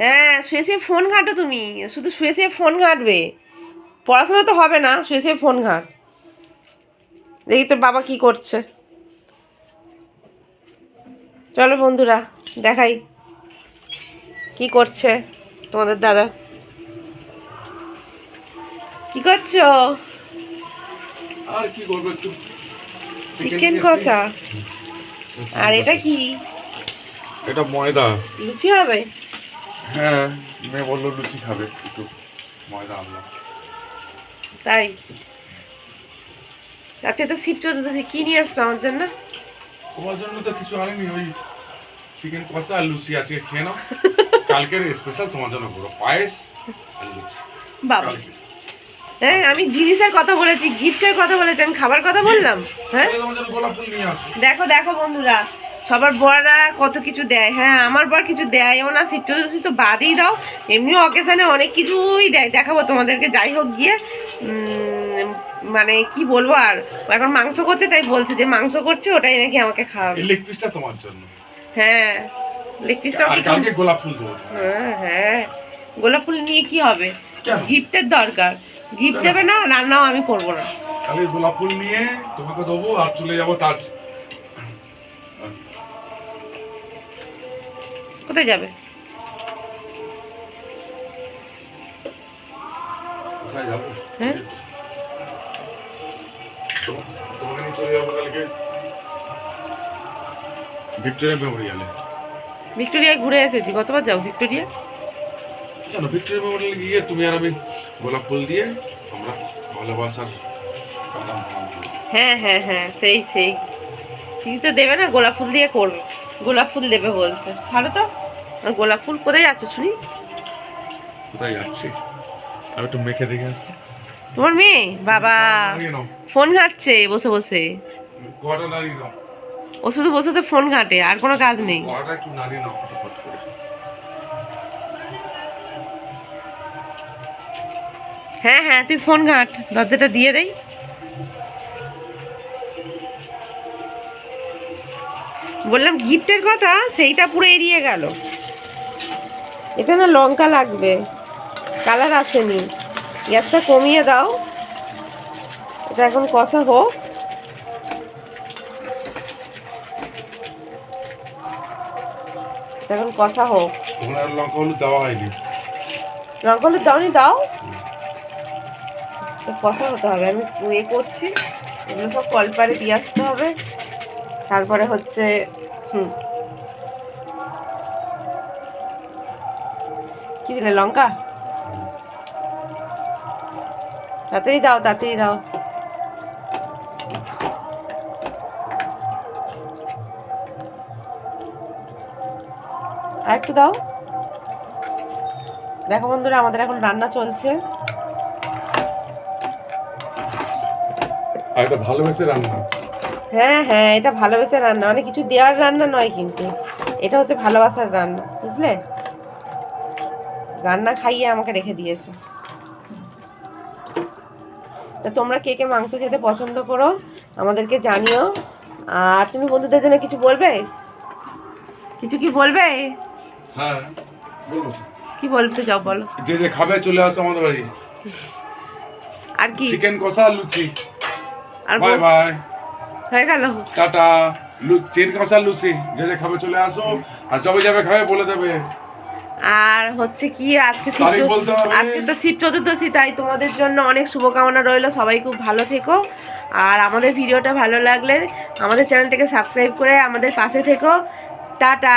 হ্যাঁ শুয়ে শুয়ে ফোন ঘাঁটো তুমি। শুধু শুয়ে শুয়ে ফোন ঘাঁটবে। পড়াশোনা তো হবে না শুয়ে শুয়ে ফোন ঘাঁট। দেখি তোর বাবা কি করছে। চলো বন্ধুরা দেখাই। কি করছে তোমাদের দাদা? কি করছ? আর কি করব চিকেন কষা? আর এটা কি? এটা ময়দা। লুচি হবে? হ্যাঁ মেয়ে বলল লুচি খাবে একটু ময়দা আনলাম তাই? রাত্রে তো শিফট হতে কি নিয়ে আসছো আমার জন্য? তোমার জন্য তো কিছু আনেনি ওই চিকেন কষা আর লুচি আজকে খেয়ে নাও। কালকের স্পেশাল তোমার জন্য পুরো পায়েস আর লুচি। বাবা হ্যাঁ আমি জিনিসের কথা বলেছি গিফটের কথা বলেছি আমি খাবার কথা বললাম হ্যাঁ? দেখো দেখো বন্ধুরা সবার বড়রা কত কিছু দেয়? হ্যাঁ আমার বর কিছু দেয়ও না সিট তো বাদই দাও। এমনি অকেশানে অনেক কিছুই দেয়। দেখাবো তোমাদেরকে যাই হোক গিয়ে। মানে কি বলব আর? এখন মাংস করছে তাই বলছে যে মাংস করছে ওটাই নাকি আমাকে খাওয়াবে। লেগ পিসটা তোমার জন্য। হ্যাঁ লেগ কি কালকে গোলাপ ফুল হ্যাঁ হ্যাঁ। গোলাপ ফুল নিয়ে কি হবে? গিফটের দরকার। গিফট দেবে না রান্নাও আমি করব না। গোলাপ ফুল নিয়ে তোমাকে দেবো আর চলে যাব তাজ কোথায় যাবে? হ্যাঁ? ভিক্টোরিয়া মেমোরিয়ালে। ভিক্টোরিয়ায় ঘুরে এসেছি। কতবার যাও ভিক্টোরিয়া? কেন? ভিক্টোরিয়া মেমোরিয়ালে গিয়ে তুমি আর আমি গোলাপ ফুল দিয়ে আমরা ভালোবাসার। হ্যাঁ হ্যাঁ হ্যাঁ সেই সেই। কিছু তো দেবে না গোলাপ ফুল দিয়ে করবে। গোলাপ ফুল দেবে বলছে। ছাড়ো তো। আর গোলাপ ফুল কোথায় যাচ্ছ শুনি? কোথায় যাচ্ছি? আমি একটু মেখে দেখে আসছি তোমার মেয়ে? বাবা। ফোন ঘাঁটছে বসে বসে। ও শুধু বসে তো ফোন ঘাঁটে আর কোনো কাজ নেই। হ্যাঁ হ্যাঁ তুই ফোন ঘাঁট। দরজাটা দিয়ে দেই। বললাম গিফটের কথা সেইটা পুরো এড়িয়ে গেল। এটা না লঙ্কা লাগবে কালার আসেনি। গ্যাসটা কমিয়ে দাও। এটা এখন কষা হোক। এটা এখন কষা হোক। লঙ্কা হলুদ দেওয়া হয়নি। লঙ্কা হলুদ দাওনি দাও। তো কষা হতে হবে আমি এ করছি। এগুলো সব কলপারে দিয়ে আসতে হবে। তারপরে হচ্ছে হুম। কি দিলে, লঙ্কা? তাড়াতাড়ি দাও তাড়াতাড়ি দাও। আর একটু দাও। দেখো বন্ধুরা, আমাদের এখন রান্না চলছে। আর এটা ভালোবেসে রান্না। হ্যাঁ হ্যাঁ এটা ভালোবেসে রান্না। মানে কিছু দেওয়ার রান্না নয় কিন্তু। এটা হচ্ছে ভালোবাসার রান্না বুঝলে? রান্না খাইয়ে আমাকে রেখে দিয়েছে। তা তোমরা কে কে মাংস খেতে পছন্দ করো আমাদেরকে জানিও। আর তুমি বন্ধুদের জন্য কিছু বলবে? কিছু কি বলবে? হ্যাঁ বলব কি বলতে যাও বলো? যে যে খাবে চলে আসো আমাদের বাড়ি। আর কি? চিকেন কষা লুচি। আর বাই বাই হয়ে গেল। টাটা। চিকেন কষা লুচি। যে যে খাবে চলে আসো। আর যবে যাবে খাবে বলে দেবে। আর হচ্ছে কি আজকে। আজকে তো শিব চতুর্দশী তাই তোমাদের জন্য অনেক শুভকামনা রইল। সবাই খুব ভালো থেকো। আর আমাদের ভিডিওটা ভালো লাগলে আমাদের চ্যানেলটাকে সাবস্ক্রাইব করে আমাদের পাশে থেকো। টাটা।